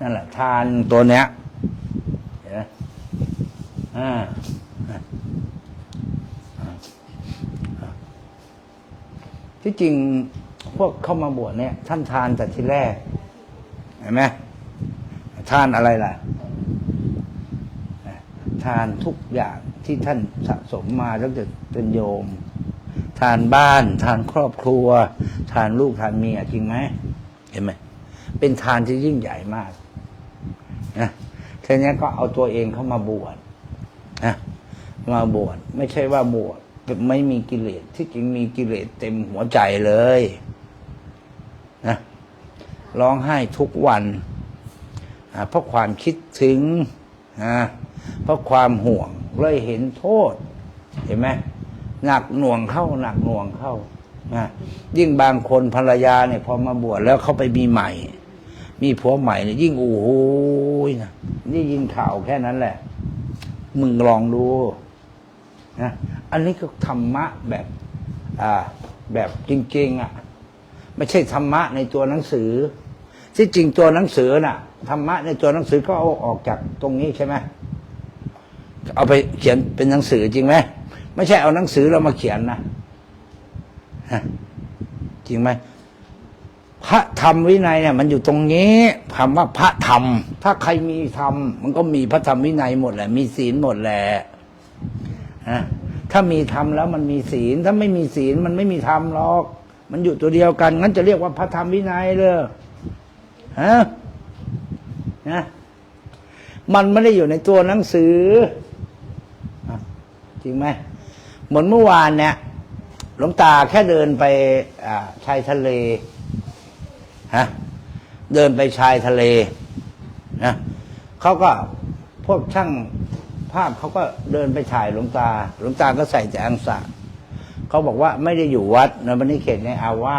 นั่นแหละทานตัวเนี้ยเห็นไหมอ่าอ่าอ่าที่จริงพวกเข้ามาบวชเนี่ย ท่านทานแต่ทีแรก เห็นไหมทานอะไรล่ะ ทานทุกอย่างที่ท่านสะสมมาตั้งแต่เป็นโยม ทานบ้าน ทานครอบครัว ทานลูกทานเมียจริงไหมเห็นไหม เป็นทานที่ยิ่งใหญ่มากนะทีนี้ก็เอาตัวเองเข้ามาบวชนะมาบวชไม่ใช่ว่าบวชไม่มีกิเลสที่จริงมีกิเลสเต็มหัวใจเลยนะร้องไห้ทุกวันเพราะความคิดถึงนะเพราะความห่วงเลยเห็นโทษ เห็นไหมหนักหน่วงเข้าหนักหน่วงเข้านะยิ่งบางคนภรรยาเนี่ยพอมาบวชแล้วเขาไปมีใหม่ มีผัวใหม่เนี่ยยิ่งโอ้โหนะนี่ยินข่าวแค่นั้นแหละ มึงลองดูนะอันนี้ก็ธรรมะแบบ อ่า แบบจริงๆอะ ไม่ใช่ธรรมะในตัวหนังสือ ที่จริงตัวหนังสือน่ะธรรมะในตัวหนังสือก็เอาออกจากตรงนี้ใช่ไหมเอาไปเขียนเป็นหนังสือจริงไหมไม่ใช่เอาหนังสือเรามาเขียนนะจริงไหม พระธรรมวินัยเนี่ยมันอยู่ตรงนี้คำว่าพระธรรม ถ้าใครมีธรรมมันก็มีพระธรรมวินัยหมดแหละ มีศีลหมดแหละฮะถ้ามีธรรมแล้วมันมีศีล ถ้าไม่มีศีลมันไม่มีธรรมหรอก มันอยู่ตัวเดียวกันงั้นจะเรียกว่าพระธรรมวินัยเลยฮะนะมันไม่ได้อยู่ในตัวหนังสือจริงไหมเหมือนเมื่อวานเนี่ยหลวงตาแค่เดินไปชายทะเล ฮะเดินไปชายทะเลนะเขาก็พวกช่างภาพเขาก็เดินไปถ่ายหลวงตา หลวงตาก็ใส่แต่อังสะเขาบอกว่าไม่ได้อยู่วัดนะวันนี้เขตในอาวา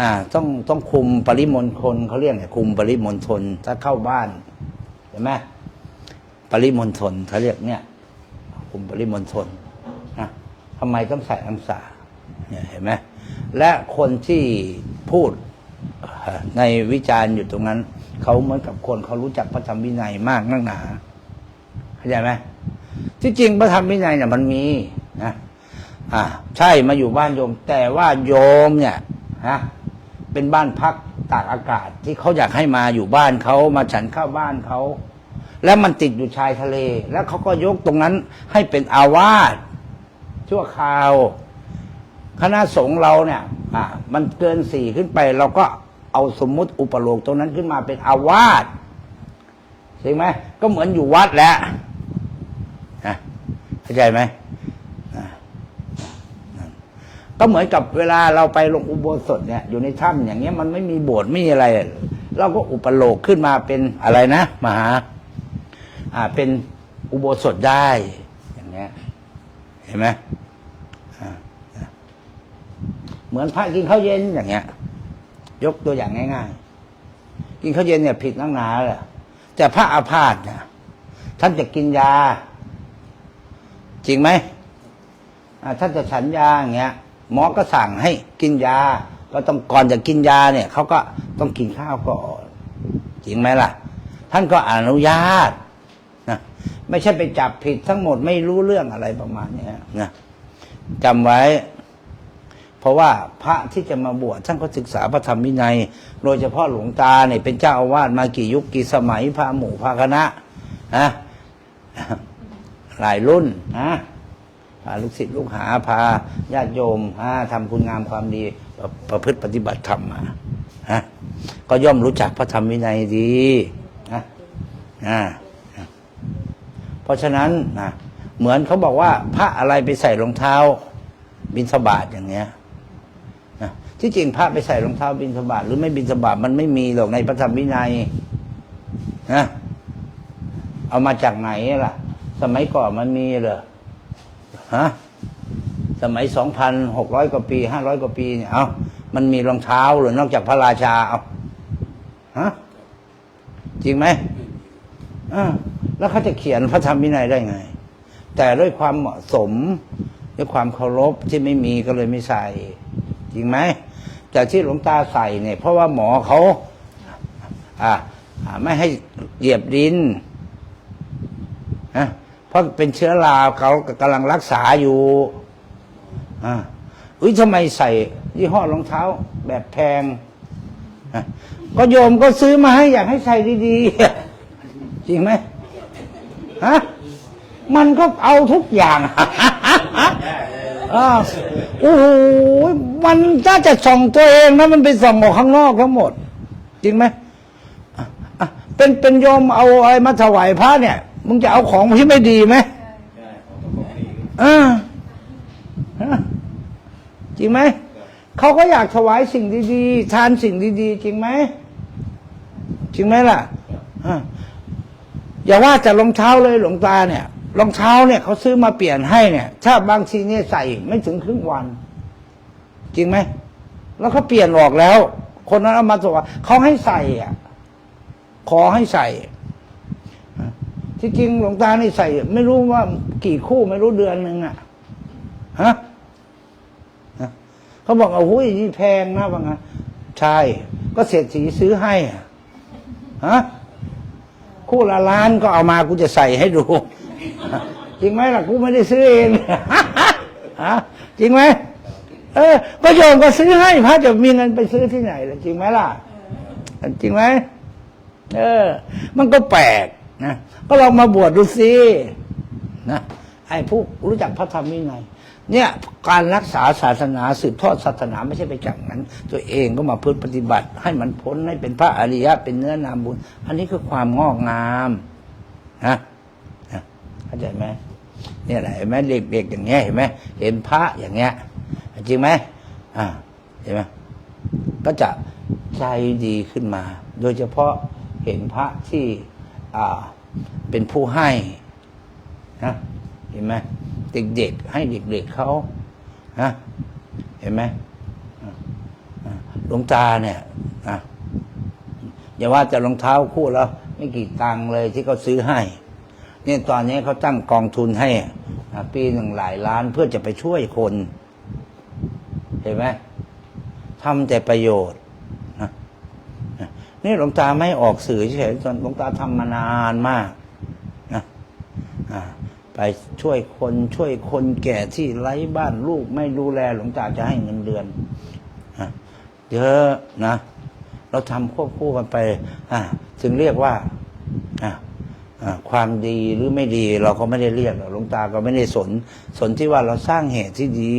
อ่า ต้องต้องคุมปริมณฑลเขาเรียกไงคุมปริมณฑลถ้าเข้าบ้านเห็นไหมปริมณฑลเขาเรียกเนี่ย คุมปริมณฑลนะทำไมต้องใส่อังสาเนี่ยเห็นไหมและคนที่พูด ในวิจารณ์อยู่ตรงนั้น เขาเหมือนกับคนเขารู้จักพระธรรมวินัยมากนักหนาเข้าใจไหมที่จริงพระธรรมวินัยเนี่ยมันมีนะอ่า ใช่มาอยู่บ้านโยม แต่ว่าโยมเนี่ยฮะเป็นบ้านพักตากอากาศที่เขาอยากให้มาอยู่บ้านเขามาฉันข้าวบ้านเขาแล้วมันติดอยู่ชายทะเล แล้วเขาก็ยกตรงนั้นให้เป็นอาวาสชั่วคราว คณะสงฆ์เราเนี่ย อ่า มันเกินสี่ขึ้นไป เราก็เอาสมมุติอุปโลกตรงนั้นขึ้นมาเป็นอาวาสใช่ไหมก็เหมือนอยู่วัดแหล้วเข้าใจไหมก็เหมือนกับเวลาเราไปลงอุโบสถเนี่ย อยู่ในถ้ำอย่างเงี้ยมันไม่มีโบสถ์ไม่มีอะไร เราก็อุปโลกขึ้นมาเป็นอะไรนะมหา อ่าเป็นอุโบสถได้อย่างเงี้ย เห็นไหม เหมือนพระกินข้าวเย็นอย่างเงี้ย ยกตัวอย่างง่ายๆ กินข้าวเย็นเนี่ยผิดนักหนาแหละแต่พระอาพาธเนี่ยท่านจะกินยา จริงไหมท่านจะฉันยาอย่างเงี้ย หมอก็สั่งให้กินยา ก็ต้องก่อนจะกินยาเนี่ยเขาก็ต้องกินข้าวก่อนจริงไหมล่ะ ท่านก็อนุญาตนะไม่ใช่ไปจับผิดทั้งหมดไม่รู้เรื่องอะไรประมาณเนี้ยนะจำไว้ เพราะว่าพระที่จะมาบวชท่านก็ศึกษาพระธรรมวินัย โดยเฉพาะหลวงตาเนี่ยเป็นเจ้าอาวาสมากี่ยุคกี่สมัยพาหมู่พาคณะนะหลายรุ่นนะพาลูกศิษย์ลูกหาพาญาติโยมฮะทำคุณงามความดีประประพฤติปฏิบัติธรรมมาฮะก็ย่อมรู้จักพระธรรมวินัยดีนะอ่าเพราะฉะนั้นนะเหมือนเขาบอกว่า พระอะไรไปใส่รองเท้า บินสบาทอย่างเงี้ย ที่จริงพระไปใส่รองเท้าบินสบาทหรือไม่บินสบาทมันไม่มีหรอกในพระธรรมวินัยนะเอามาจากไหนล่ะ สมัยก่อนมันมีเหรอฮะสมัยสองพันหกร้อยกว่าปีห้าร้อยกว่าปีเนี่ยเอามันมีรองเท้าหรือนอกจากพระราชาเอาฮะจริงไหมอ่าแล้วเขาจะเขียนพระธรรมวินัยได้ไง แต่ด้วยความเหมาะสมด้วยความเคารพที่ไม่มีก็เลยไม่ใส่ จริงไหม แต่ที่หลวงตาใส่เนี่ย เพราะว่าหมอเขาอ่าไม่ให้เหยียบดินนะเพราะเป็นเชื้อราเขากำลังรักษาอยู่อ่าอุ้ยทำไมใส่ยี่ห้อรองเท้า แบบแพงก็โยมก็ซื้อมาให้อยากให้ใส่ดีๆ จริงไหมฮะมันก็เอาทุกอย่าง อ้าวโอ้โหมันถ้าจะส่องตัวเองนะมันไปส่องออกข้างนอกทั้งหมด จริงไหมอะอะเป็นเป็นโยมเอาอะไรมาถวายพระเนี่ย มึงจะเอาของที่ไม่ดีไหมอ่าฮะจริงไหมเขาก็อยากถวายสิ่งดีๆทานสิ่งดีๆ จริงไหมจริงไหมล่ะอะอย่าว่าแต่รองเท้าเลยหลวงตาเนี่ย รองเท้าเนี่ยเขาซื้อมาเปลี่ยนให้เนี่ย ถ้าบางทีเนี่ยใส่ไม่ถึงครึ่งวัน จริงไหม แล้วเขาเปลี่ยนออกแล้ว คนนั้นเอามาบอกว่าเขาให้ใส่อะ ขอให้ใส่ที่จริงหลวงตานี่ใส่ ไม่รู้ว่ากี่คู่ไม่รู้เดือนหนึ่งอะฮะเขาบอกเอาหุ้ยนี่แพงนะว่างั้นใช่ ก็เศรษฐีซื้อให้อะฮะคู่ละล้านก็เอามากูจะใส่ให้ดู จริงไหมล่ะกูไม่ได้ซื้อเองฮะจริงไหมเออก็โยมก็ซื้อให้พระจะมีเงินไปซื้อที่ไหนล่ะจริงไหมล่ะจริงไหมเออ มันก็แปลกนะก็ลองมาบวชดูสินะไอ้ผู้รู้จักพระธรรมวินัยเนี่ยการรักษาศาสนาสืบทอดศาสนาไม่ใช่ไปจากนั้น ตัวเองก็มาพึ่งปฏิบัติ ให้มันพ้นให้เป็นพระอริยะเป็นเนื้อนามบุญ อันนี้คือความงอกงามนะ เข้าใจไหมเนี่ยแหละเห็นไหมเด็กๆอย่างเงี้ยเห็นไหมเห็นพระอย่างเงี้ยจริงไหมอ่าเห็นไหมก็จะใจดีขึ้นมา โดยเฉพาะเห็นพระที่อ่าเป็นผู้ให้นะเห็นไหมเด็กๆให้เด็กๆเขานะเห็นไหมอ่าอ่าหลวงตาเนี่ยอะอย่าว่าแต่รองเท้าคู่แล้ว ไม่กี่ตังค์เลยที่เขาซื้อให้ นี่ยตอนนี้เขาตั้งกองทุนให้ปีหนึ่งหลายล้านเพื่อจะไปช่วยคน เห็นไหมทำแต่ประโยชน์นะนี่หลวงตาไม่ออกสื่อเฉยๆจนหลวงตาทำมานานมากนะไปช่วยคนช่วยคนแก่ที่ไร้บ้านลูกไม่ดูแลหลวงตาจะให้เงินเดือนเยอะนะ เราทำควบคู่กันไปอ่าจึงเรียกว่า ความดีหรือไม่ดีเราก็ไม่ได้เรียกหรอกหลวงตาก็ไม่ได้สน สนที่ว่าเราสร้างเหตุที่ดี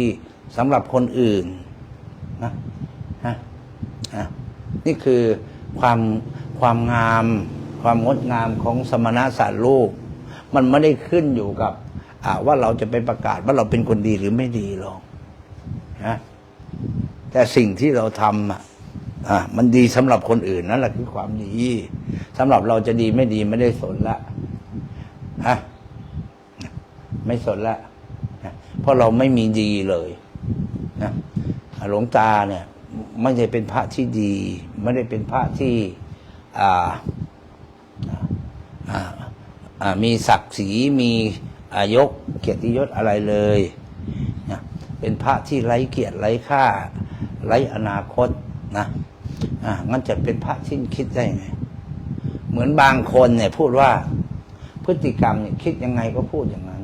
สำหรับคนอื่นนะนะนะนี่คือความความงาม ความงดงามของสมณะสารลูก มันไม่ได้ขึ้นอยู่กับว่าเราจะไปประกาศว่าเราเป็นคนดีหรือไม่ดีหรอกนะแต่สิ่งที่เราทำอะ อ่ามันดีสำหรับคนอื่นนั่นแหละคือความดีสำหรับเราจะดีไม่ดีไม่ได้สนละฮะไม่สนละเพราะเราไม่มีดีเลยนะหลวงตาเนี่ยไม่ได้เป็นพระที่ดี ไม่ได้เป็นพระที่ อ่าอ่าอ่ามีศักดิ์ศรีมีอายกเกียรติยศอะไรเลยนะเป็นพระที่ไร้เกียรติไร้ค่า ไร้อนาคตนะ อ่างั้นจะเป็นพระที่คิดได้ไงเหมือนบางคนเนี่ยพูดว่าพฤติกรรมเนี่ยคิดยังไงก็พูดอย่างนั้น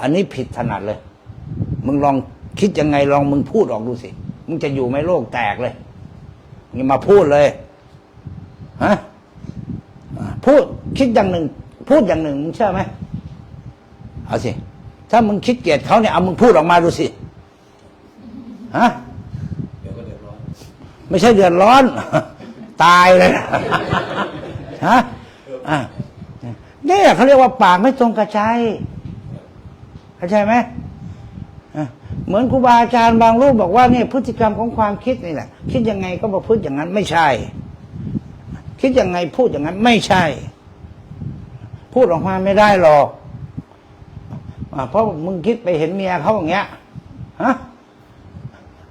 อันนี้ผิดถนัดเลย มึงลองคิดยังไงลองมึงพูดออกดูสิ มึงจะอยู่ไหมโลกแตกเลยมึงมาพูดเลยฮะพูดคิดอย่างหนึ่ง พูดอย่างหนึ่งมึงเชื่อไหมเอาสิ ถ้ามึงคิดเกลียดเขาเนี่ยเอามึงพูดออกมาดูสิฮะ เดี๋ยวก็เดือดร้อน ไม่ใช่เดือดร้อน ตายเลยฮะอะเนี่ยเขาเรียกว่าปากไม่ตรงกระใจเข้าใจไหมเหมือนครูบาอาจารย์บางรูปบอกว่าเนี่ยพฤติกรรมของความคิดนี่แหละ คิดยังไงก็ประพฤติอย่างนั้นไม่ใช่ คิดยังไงพูดอย่างนั้นไม่ใช่ พูดออกมาไม่ได้หรอกอเพราะมึงคิดไปเห็นเมียเขาอย่างเงี้ยฮะ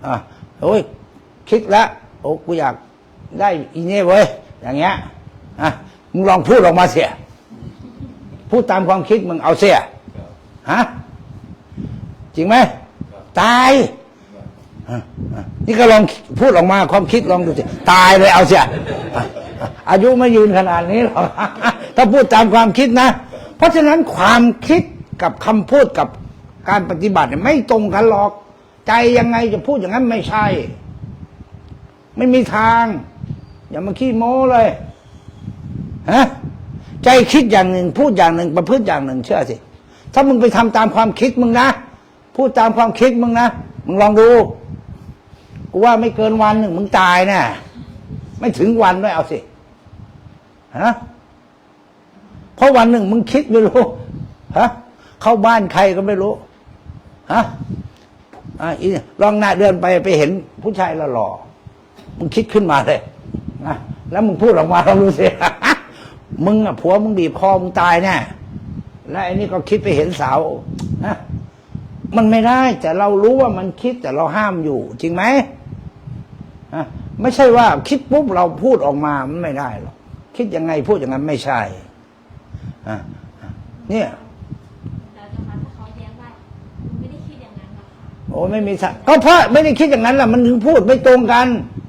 อะโอ้ยคิดแล้ว โอ้กูอยากได้อีนี่เว้ยอย่างเงี้ยอะมึงลองพูดออกมาเสีย พูดตามความคิดมึงเอาเสียฮะจริงไหมตายนี่ก็ลองพูดออกมาความคิดลองดูสิตายเลยเอาเสียอะอายุไม่ยืนขนาดนี้หรอกถ้าพูดตามความคิดนะ เพราะฉะนั้นความคิดกับคำพูดกับการปฏิบัติเนี่ยไม่ตรงกันหรอก ใจยังไงจะพูดอย่างนั้นไม่ใช่ ไม่มีทาง อย่ามาขี้โม้เลยฮะใจคิดอย่างหนึ่ง พูดอย่างหนึ่ง ประพฤติอย่างหนึ่ง เชื่อสิ ถ้ามึงไปทำตามความคิดมึงนะพูดตามความคิดมึงนะมึงลองดูกูว่าไม่เกินวันหนึ่งมึงตายแน่ไม่ถึงวันด้วยเอาสิฮะเพราะวันหนึ่งมึงคิดไม่รู้ฮะเข้าบ้านใครก็ไม่รู้ฮะอะอีลองหน้าเดินไปไปเห็นผู้ชายหล่อ มึงคิดขึ้นมาเลยนะแล้วมึงพูดออกมาลองดูสิ มึงอะผัวมึงบีบคอมึงตายแน่และไอ้นี่ก็คิดไปเห็นสาวนะมันไม่ได้แต่เรารู้ว่ามันคิดแต่เราห้ามอยู่ จริงไหมฮะไม่ใช่ว่าคิดปุ๊บเราพูดออกมามันไม่ได้หรอกคิดยังไงพูดอย่างนั้นไม่ใช่อะเนี่ยแล้วจะมาถ้าเขาแย้งว่าคุณไม่ได้คิดอย่างนั้นหรอกค่ะโอ้ไม่มีทางก็เพราะไม่ได้คิดอย่างนั้นแหละมันถึงพูดไม่ตรงกันอืมอ่า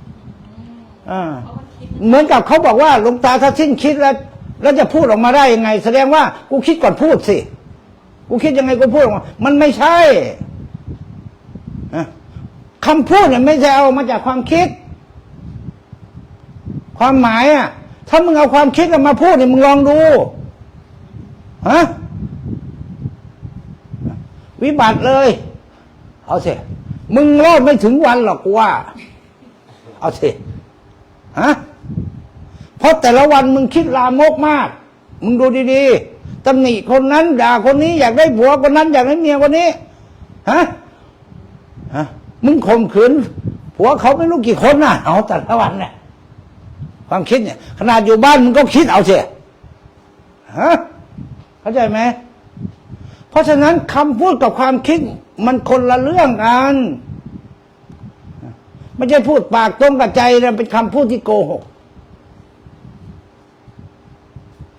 เพราะมันคิดเหมือนกับเขาบอกว่าหลวงตาถ้าสิ้นคิดแล้ว แล้วจะพูดออกมาได้ยังไง แสดงว่ากูคิดก่อนพูดสิ กูคิดยังไงกูพูดออกมา มันไม่ใช่อะคำพูดเนี่ยไม่ใช่เอามาจากความคิด ความหมายอะ ถ้ามึงเอาความคิดมาพูดเนี่ยมึงลองดูฮะวิบัติเลย เอาสิมึงรอดไม่ถึงวันหรอกกูว่า เอาสิ ฮะเพราะแต่ละวันมึงคิดลามกมาก มึงดูดีๆตำหนิคนนั้นด่าคนนี้อยากได้ผัวคนนั้นอยากได้เมียคนนี้ฮะฮะมึงข่มขืนผัวเขาไม่รู้กี่คนน่ะเอาแต่ละวันเนี่ยความคิดเนี่ย ขนาดอยู่บ้านมึงก็คิดเอาเสิฮะเข้าใจไหมเพราะฉะนั้นคำพูดกับความคิดมันคนละเรื่องกัน ไม่ใช่พูดปากตรงกับใจนะเป็นคำพูดที่โกหก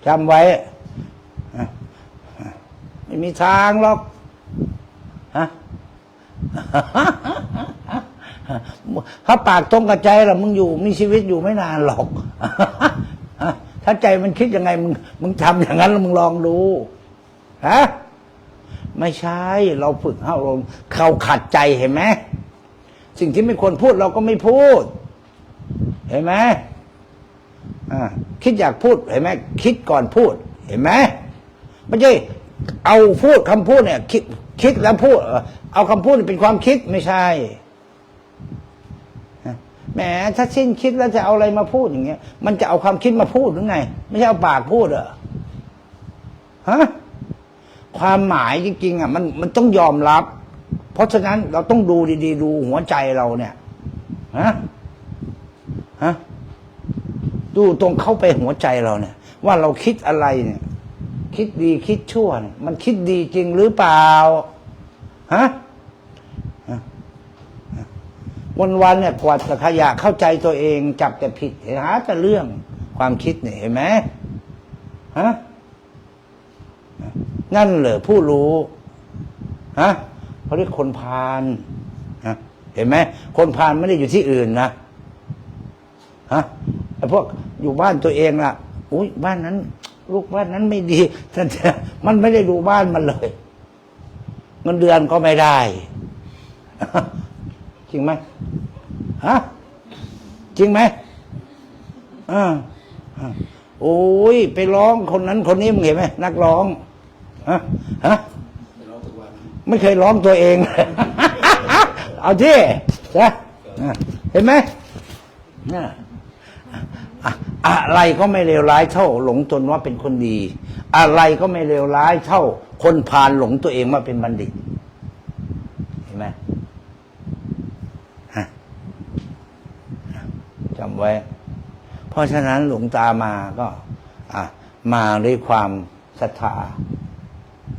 จำไว้ ไม่มีทางหรอกฮะถ้าปากตรงกับใจล่ะมึงอยู่มีชีวิตอยู่ไม่นานหรอก ถ้าใจมันคิดยังไง มึงมึงทำอย่างนั้นแล้วมึงลองดูฮะไม่ใช่ เราฝึกเอาลมเขาขัดใจเห็นไหม สิ่งที่ไม่ควรพูดเราก็ไม่พูด เห็นไหมอ่าคิดอยากพูดเห็นไหมคิดก่อนพูด เห็นไหมไม่ใช่เอาพูดคำพูดเนี่ย คิดคิดแล้วพูด เออเอาคำพูดเป็นความคิดไม่ใช่แหมถ้าสิ้นคิดแล้วจะเอาอะไรมาพูดอย่างเงี้ย มันจะเอาความคิดมาพูดหรือไง ไม่ใช่เอาปากพูดเหรอฮะความหมายจริงๆอะมันมันต้องยอมรับ เพราะฉะนั้นเราต้องดูดีๆ ดูหัวใจเราเนี่ยฮะฮะดูตรงเข้าไปหัวใจเราเนี่ย ว่าเราคิดอะไรเนี่ย คิดดีคิดชั่วเนี่ยมันคิดดีจริงหรือเปล่าฮะวันวันๆเนี่ยกวาดขยะเข้าใจตัวเองจับแต่ผิดหาแต่เรื่องความคิดเนี่ยเห็นไหมฮะนั่นเหรอผู้รู้ฮะ เขาเรียกคนพาลฮะเห็นไหมคนพาลไม่ได้อยู่ที่อื่นนะฮะไอ้พวกอยู่บ้านตัวเองล่ะอุ้ยบ้านนั้น ลูกบ้านนั้นไม่ดีท่านมันไม่ได้ดูบ้านมันเลยเงินเดือนก็ไม่ได้ จริงไหมฮะจริงไหมอ่าอ่าโอ้ยไปร้องคนนั้นคนนี้มึงเห็นไหมนักร้องฮะฮะ ไม่เคยร้องตัวเอง เอาที่นะอะเห็นไหมนะอะไรก็ไม่เลวร้ายเท่า หลงตนว่าเป็นคนดี อะไรก็ไม่เลวร้ายเท่า คนพาลหลงตัวเองว่าเป็นบัณฑิต เห็นไหมจำไว้ เพราะฉะนั้นหลวงตามาก็ อะ มาด้วยความศรัทธา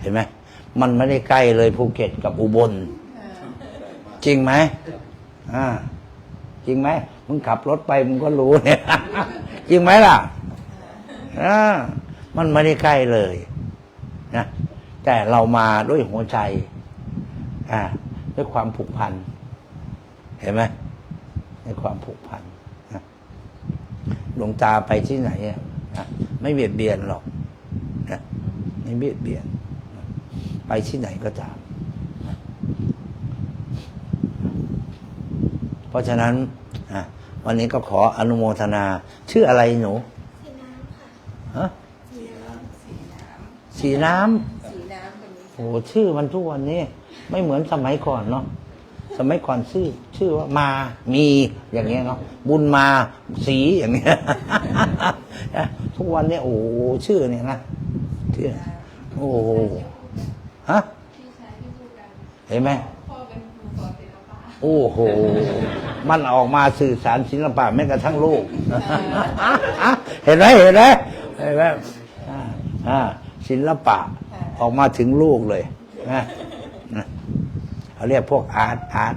เห็นไหม มันไม่ได้ใกล้เลยภูเก็ตกับอุบล จริงไหมอ่า จริงไหมมึงขับรถไปมึงก็รู้เนี่ยจริงไหมล่ะอ่ามันไม่ได้ใกล้เลยนะแต่เรามาด้วยหัวใจ อ่า ด้วยความผูกพัน เห็นไหมด้วยความผูกพันนะหลวงตาไปที่ไหนอะนะไม่เบียดเบียนหรอกนะไม่เบียดเบียน ไปที่ไหนก็ตาม เพราะฉะนั้นอะวันนี้ก็ขออนุโมทนา ชื่ออะไรหนู สีน้ำค่ะฮะสีน้สีน้ำำสีน้ำแบบนี้โอ้ชื่อมันทุกวันนี้ ไม่เหมือนสมัยก่อนเนาะสมัยก่อนชื่อ ชื่อว่ามามีอย่างเงี้ยเนาะบุญมาสีอย่างเงี้ยทุกวันเนี้โอ้โหชื่อเนี่ยนะชื่อโอ้โห ฮะเห็นไหมโอ้โห มันออกมาสื่อสารศิลปะแม้กระทั่งโลก เห็นไหมเห็นไหมเห็นไหมศิลปะออกมาถึงลูกเลยนะเขาเรียกพวกอาร์ตอาร์ต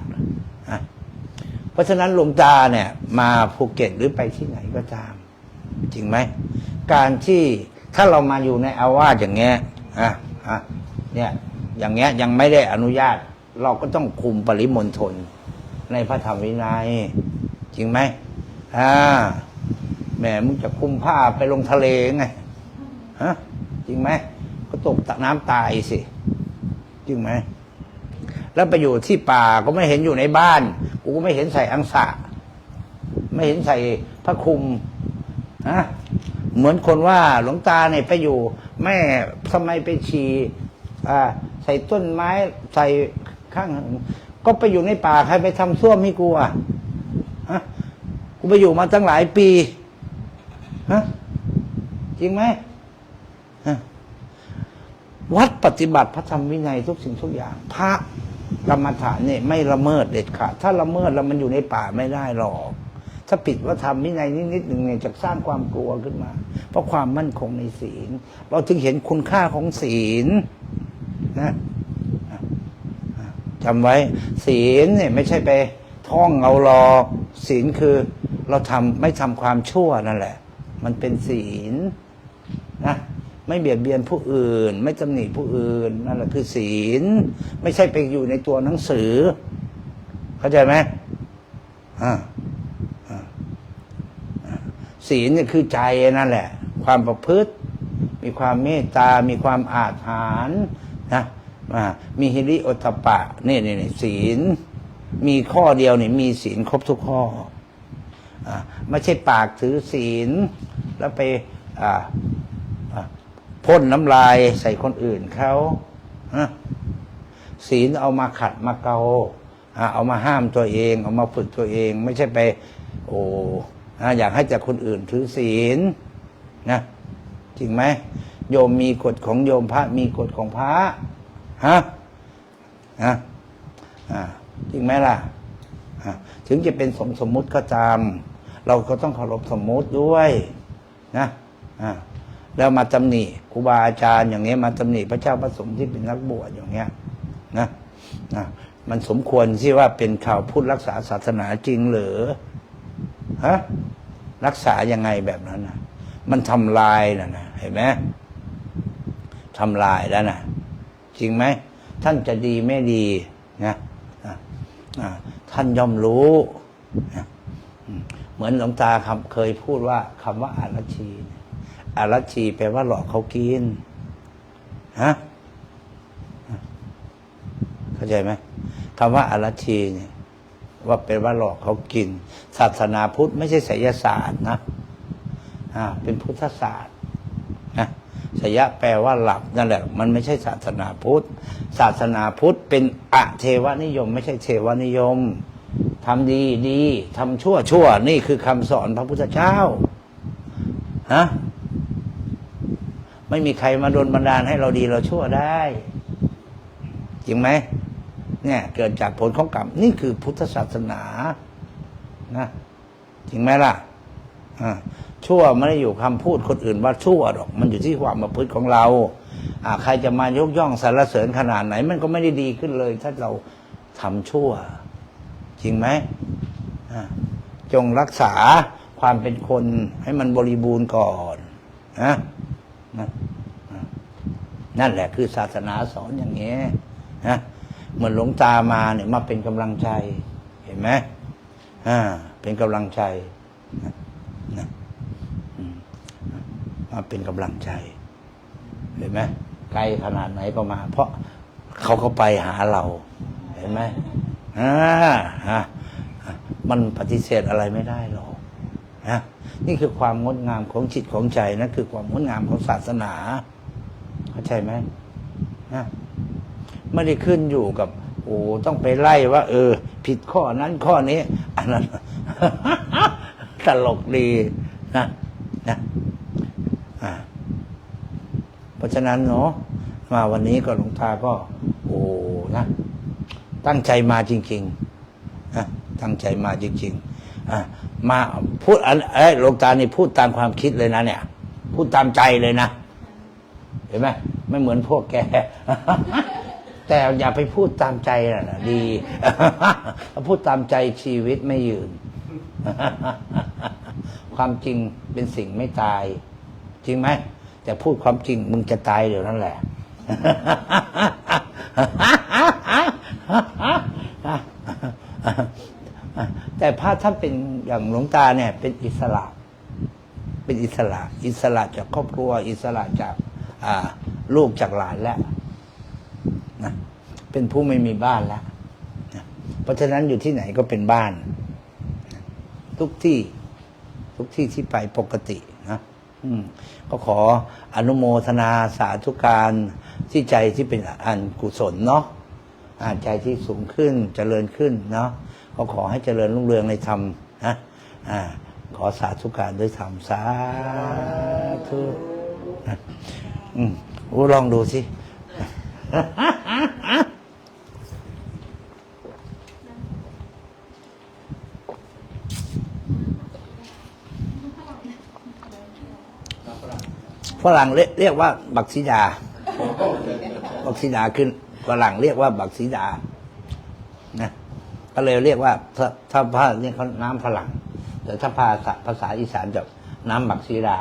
เพราะฉะนั้นหลวงตาเนี่ย มาภูเก็ตหรือไปที่ไหนก็ตาม จริงไหม การที่ถ้าเรามาอยู่ในอาวาสอย่างเงี้ยอะอะ เนี่ยอย่างเงี้ยยังไม่ได้อนุญาต เราก็ต้องคุมปริมณฑลในพระธรรมวินัย จริงไหมอ่าแหมมึงจะคุมผ้าไปลงทะเลไงฮะจริงไหมก็ตกน้ำตายสิจริงไหมแล้วไปอยู่ที่ป่าก็ไม่เห็นอยู่ในบ้าน กูก็ไม่เห็นใส่อังสะ ไม่เห็นใส่พระคุมนะเหมือนคนว่าหลวงตาเนี่ยไปอยู่ แม่ทำไมไปฉี่ อ่า ใส่ต้นไม้ใส่ข้าง ก็ไปอยู่ในป่าใครไปทำส้วมให้กูอะฮะกูไปอยู่มาตั้งหลายปีฮะจริงไหมฮะวัดปฏิบัติพระธรรมวินัยทุกสิ่งทุกอย่าง พระกรรมฐานเนี่ยไม่ละเมิดเด็ดขาดถ้าละเมิดแล้วมันอยู่ในป่าไม่ได้หรอก ถ้าผิดว่าทำวินัยนิดๆหนึ่งเนี่ยจะสร้างความกลัวขึ้นมา เพราะความมั่นคงในศีล เราถึงเห็นคุณค่าของศีล นะจำไว้ศีลเนี่ยไม่ใช่ไปท่องเอาหรอกศีลคือเราทำไม่ทำความชั่วนั่นแหละ มันเป็นศีลนะไม่เบียดเบียนผู้อื่น ไม่ตำหนิผู้อื่นนั่นแหละคือศีล ไม่ใช่ไปอยู่ในตัวหนังสือ เข้าใจไหมอ่าศีลเนี่ยคือใจนั่นแหละ ความประพฤติ มีความเมตตา มีความอาถรรพ์ นะอ่ามีฮิริโอตปปะนี่นี่นี่ศีล มีข้อเดียวนี่มีศีลครบทุกข้ออไม่ใช่ปากถือศีล แล้วไปพ่นน้ำลายใส่คนอื่นเขาศีลเอามาขัดมาเกาเอามาห้ามตัวเอง เอามาฝึกตัวเอง ไม่ใช่ไป โอ้อยากให้แต่คนอื่นถือศีลนะจริงไหม โยมมีกฎของโยมพระมีกฎของพระฮะฮะอ่าจริงไหมล่ะะถึงจะเป็นสมสมมุติก็ตาม เราก็ต้องเคารพสมมุติด้วยนะอ่าแล้วมาตำหนิครูบาอาจารย์อย่างเงี้ยมาตำหนิพระเจ้าพระสงฆ์ที่เป็นนักบวชอย่างเงี้ยนะนะมันสมควรที่ว่าเป็นข่าวพูดรักษาศาสนาจริงหรือฮะรักษายังไงแบบนั้นนะมันทำลายนะนะเห็นไหม ทำลายแล้วนะจริงไหมท่านจะดีไม่ดีนะท่านย่อมรู้นะเหมือนหลวงตาคำเคยพูดว่าคำว่าอารัชีอารัชีแปลว่าหลอกเขากินฮะเข้าใจไหมคำว่าอารัชีเนี่ยว่าเป็นว่าหลอกเขากิน ศาสนาพุทธไม่ใช่ไสยศาสตร์นะอ่าเป็นพุทธศาสตร์ สยะแปลว่าหลับนั่นแหละ มันไม่ใช่ศาสนาพุทธ ศาสนาพุทธเป็นอะเทวนิยม ไม่ใช่เทวนิยมทำดีดีทำชั่วชั่วนี่คือคำสอนพระพุทธเจ้าฮะไม่มีใครมาโดนบันดาลให้เราดีเราชั่วได้ จริงไหมเนี่ยเกิดจากผลของกรรมนี่คือพุทธศาสนานะจริงไหมล่ะอ่า ชั่วไม่ได้อยู่คำพูดคนอื่นว่าชั่วหรอก มันอยู่ที่ความประพฤติของเราอ่าใครจะมายกย่องสรรเสริญขนาดไหน มันก็ไม่ได้ดีขึ้นเลย ถ้าเราทำชั่ว จริงไหมจงรักษาความเป็นคนให้มันบริบูรณ์ก่อนนะนั่นแหละคือศาสนาสอนอย่างนี้นะเหมือนหลวงตามาเนี่ยมาเป็นกำลังใจ เห็นไหมอ่า เป็นกำลังใจนะนะ อืม มาเป็นกำลังใจ เห็นไหมไกลขนาดไหนก็มา เพราะเขาก็ไปหาเรา เห็นไหมอ่าฮะมันปฏิเสธอะไรไม่ได้หรอกนะนี่คือความงดงามของจิตของใจนั่นคือความงดงามของศาสนา เข้าใจไหมนะไม่ได้ขึ้นอยู่กับ โอ้ต้องไปไล่ว่า เออ ผิดข้อนั้นข้อนี้ อันนั้นตลกดีนะนะอ่า เพราะฉะนั้นเนาะมาวันนี้ก็หลวงตาก็โอ้นะตั้งใจมาจริงๆนะตั้งใจมาจริงๆอะมาพูดอันเอ้หลวงตานี่พูดตามความคิดเลยนะเนี่ย พูดตามใจเลยนะ เห็นไหมไม่เหมือนพวกแก แต่อย่าไปพูดตามใจนะดีพูดตามใจชีวิตไม่ยืน ความจริงเป็นสิ่งไม่ตาย จริงไหม แต่พูดความจริงมึงจะตายเดี๋ยวนั้นแหละแต่พระท่านเป็นอย่างหลวงตาเนี่ย เป็นอิสระ เป็นอิสระ อิสระจากครอบครัว อิสระจากลูกจากหลานแล้วนะเป็นผู้ไม่มีบ้านแล้วนะเพราะฉะนั้นอยู่ที่ไหนก็เป็นบ้าน ทุกที่ทุกที่ที่ไปปกติ ก็ขออนุโมทนาสาธุการที่ใจที่เป็นอันกุศลเนาะอ่าใจที่สูงขึ้นเจริญขึ้นเนาะก็ขอให้เจริญรุ่งเรืองในธรรมนะอ่าขอสาธุการด้วยธรรมสาธุอืมโอ้ลองดูสิ ฝรั่งเรียกเรียกว่าบักซิดา บักซิดาขึ้นฝรั่งเรียกว่าบักซิดา นะ ก็เลยเรียกว่าถ้าถ้าพาเรียกเขาน้ำฝรั่ง แต่ถ้าภาษาภาษาอีสานจะน้ำบักซีดา